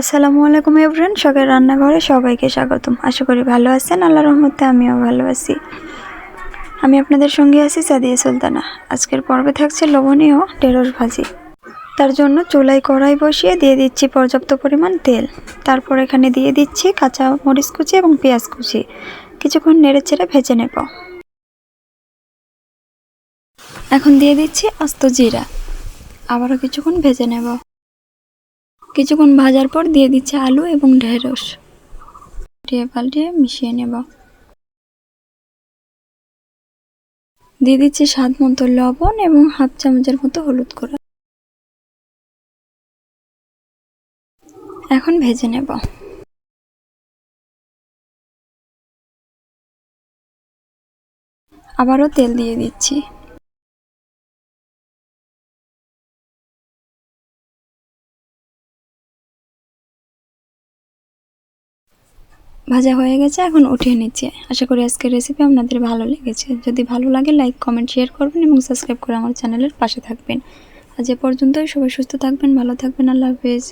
আসসালামু আলাইকুম এভরিওয়ান সকাল রান্নাঘরে সবাইকে স্বাগতম। আশা করি ভালো আছেন আল্লাহ রহমতে আমিও ভালো আছি। আমি আপনাদের সঙ্গে আছি সাদিয়া সুলতানা। আজকের পর্বে থাকছে লবণীয় ঢেঁড়স ভাজি। তার জন্য চুলাই কড়াই বসিয়ে দিয়ে দিচ্ছি পর্যাপ্ত পরিমাণ তেল। তারপর এখানে দিয়ে দিচ্ছি কাঁচা মরিচ কুচি এবং পেঁয়াজ কুচি। কিছুক্ষণ নেড়ে চেড়ে ভেজে নেব। এখন দিয়ে দিচ্ছি আস্ত জিরা। আবারও কিছুক্ষণ ভেজে নেব। কিছুক্ষণ ভাজার পর দিয়ে দিচ্ছে আলু এবং ঢেঁড়স। পাল্টিয়ে পাল্টিয়ে মিশিয়ে নেব। দিয়ে দিচ্ছি স্বাদ মতো লবণ এবং হাফ চামচের মতো হলুদ গুঁড়া। এখন ভেজে নেব। আবারও তেল দিয়ে দিচ্ছি। ভাজা হয়ে গেছে, এখন উঠিয়ে নিচ্ছে। আশা করি আজকের রেসিপি আপনাদের ভালো লেগেছে। যদি ভালো লাগে লাইক কমেন্ট শেয়ার করবেন এবং সাবস্ক্রাইব করে আমার চ্যানেলের পাশে থাকবেন। আজ এ পর্যন্তই। সবাই সুস্থ থাকবেন, ভালো থাকবেন। আল্লাহ হাফেজ।